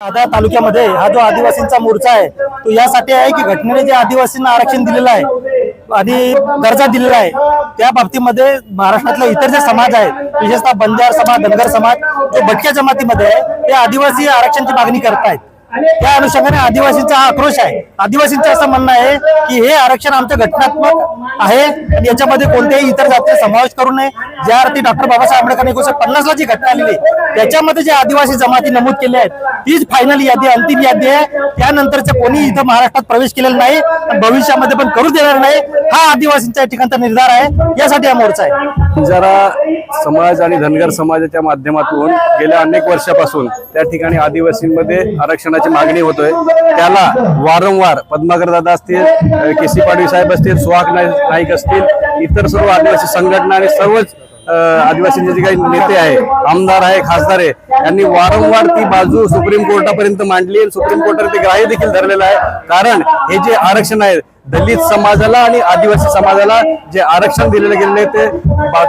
दादा तालुक्यामध्ये हा जो आदिवासींचा मोर्चा आहे तो यासाठी आहे की घटनेने जे आदिवासींना आरक्षण दिलेलं आहे आणि दर्जा दिलेला आहे त्या बाबतीमध्ये महाराष्ट्रातले इतर जे समाज आहेत विशेषतः बंजार समाज धनगर समाज जो भटक्या जमातीमध्ये आहे ते आदिवासी आरक्षणची मागणी करतायत. त्या अनुषंगाने आदिवासींचा हा आक्रोश आहे. आदिवासींचं असं म्हणणं आहे की हे आरक्षण आमचं घटनात्मक आहे. आणि याच्यामध्ये कोणत्याही इतर जातीचा समावेश करू नये. ज्या अर्थी डॉक्टर बाबासाहेब आंबेडकर एकोणीशे पन्नासला जी घटना आलेली आहे, त्याच्यामध्ये जे आदिवासी जमाती नमूद केले आहेत तीच फायनल यादी अंतिम यादी आहे. त्यानंतरचं कोणी इथं महाराष्ट्रात प्रवेश केलेला नाही भविष्यामध्ये पण करू देणार नाही. हा आदिवासींचा ठिकाणचा निर्धार आहे. यासाठी हा मोर्चा आहे. बंजारा समाज आणि धनगर समाजाच्या माध्यमातून गेल्या अनेक वर्षापासून त्या ठिकाणी आदिवासींमध्ये आरक्षणाची मागणी होतोय. त्याला वारंवार पद्माकर दादा असतील के सी पाडवी साहेब असतील सुहाग नाईक नाईक असतील इतर सर्व आदिवासी संघटना आणि सर्वच आदिवासींचे जे काही नेते आहे आमदार आहे खासदार आहे यांनी वारंवार ती बाजू सुप्रीम कोर्टापर्यंत मांडली आणि सुप्रीम कोर्टाने ते ग्राह्य देखील धरलेलं आहे. कारण हे जे आरक्षण आहे दलित समाजाला आणि आदिवासी समाजाला जे आरक्षण दिलेले गेलेले आहे ते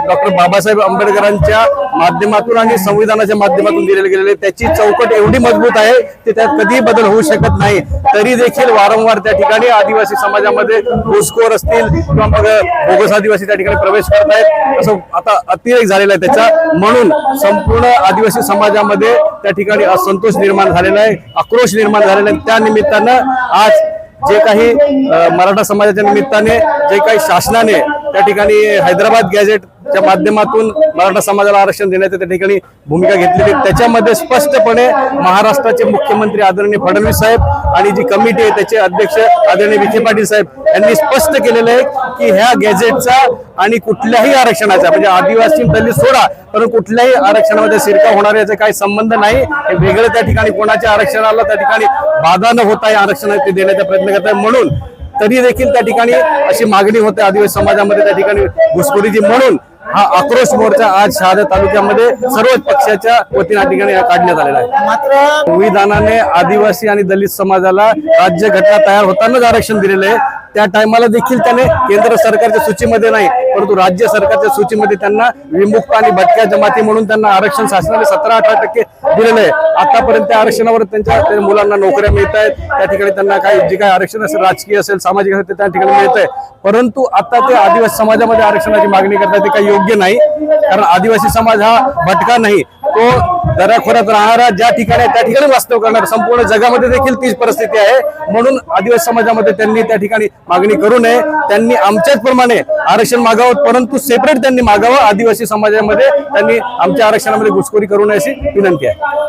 डॉक्टर बाबासाहेब आंबेडकरांच्या माध्यमातून आणि संविधानाच्या माध्यमातून दिलेले गेलेले आहे. त्याची चौकट एवढी मजबूत आहे की त्यात कधीही बदल होऊ शकत नाही. तरी देखील वारंवार त्या ठिकाणी आदिवासी समाजामध्ये घुसखोर असतील किंवा मग बोगस आदिवासी त्या ठिकाणी प्रवेश करत आहेत असं आता अतिरेक झालेला आहे त्याचा. म्हणून संपूर्ण आदिवासी समाजामध्ये त्या ठिकाणी असंतोष निर्माण झालेला आहे आक्रोश निर्माण झालेला आहे. त्या निमित्तानं आज जे काही मराठा समाजाच्या निमित्ताने जे काही शासनाने त्या ठिकाणी हैदराबाद गॅझेटच्या माध्यमातून मराठा समाजाला आरक्षण देण्याची त्या ठिकाणी भूमिका घेतलेली त्याच्यामध्ये स्पष्टपणे महाराष्ट्राचे मुख्यमंत्री आदरणीय फडणवीस साहेब आणि जी कमिटी आहे त्याचे अध्यक्ष आदरणीय विखे पाटील साहेब यांनी स्पष्ट केलेलं आहे की ह्या गॅझेटचा आणि कुठल्याही आरक्षणाचा म्हणजे आदिवासी दलित सोडा परंतु कुठल्याही आरक्षणामध्ये शिरका होणार याचा काही संबंध नाही. हे वेगळं त्या ठिकाणी कोणाच्या आरक्षणाला त्या ठिकाणी बाधा न होता या आरक्षण ते देण्याचा प्रयत्न करत आहे म्हणून तरी देखील त्या ठिकाणी अशी मागणी होते. आदिवासी समाजामध्ये त्या ठिकाणी घुसखोरीची म्हणून हा आक्रोश मोर्चा आज शहादा तालुक्यामध्ये सर्वच पक्षाच्या वतीने ठिकाणी काढण्यात आलेला आहे. मात्र संविधानाने आदिवासी आणि दलित समाजाला राज्य घटना तयार होतानाच आरक्षण दिलेलं आहे. त्या टायमाला देखील त्याने केंद्र सरकारच्या सूचीमध्ये नाही परंतु राज्य सरकारच्या सूचीमध्ये त्यांना विमुक्त आणि भटक्या जमाती म्हणून त्यांना आरक्षण शासनाने सतरा अठरा टक्के दिलेलं आहे. आतापर्यंत त्या आरक्षणावर त्यांच्या मुलांना नोकऱ्या मिळत आहेत. त्या ठिकाणी त्यांना काही जे काही आरक्षण असेल राजकीय असेल सामाजिक असेल ते त्या ठिकाणी मिळत आहे. परंतु आता ते आदिवासी समाजामध्ये आरक्षणाची मागणी करतात ते काही योग्य नाही. कारण आदिवासी समाज हा भटका नाही. तो दराखोऱ्यात राहणारा ज्या ठिकाणी आहे त्या ठिकाणी वास्तव करणार. संपूर्ण जगामध्ये देखील तीच परिस्थिती आहे. म्हणून आदिवासी समाजामध्ये त्यांनी त्या ठिकाणी मागणी करू नये. त्यांनी आमच्याच प्रमाणे आरक्षण मागावं परंतु सेपरेट त्यांनी मागावं. आदिवासी समाजामध्ये त्यांनी आमच्या आरक्षणामध्ये घुसखोरी करू नये अशी विनंती आहे.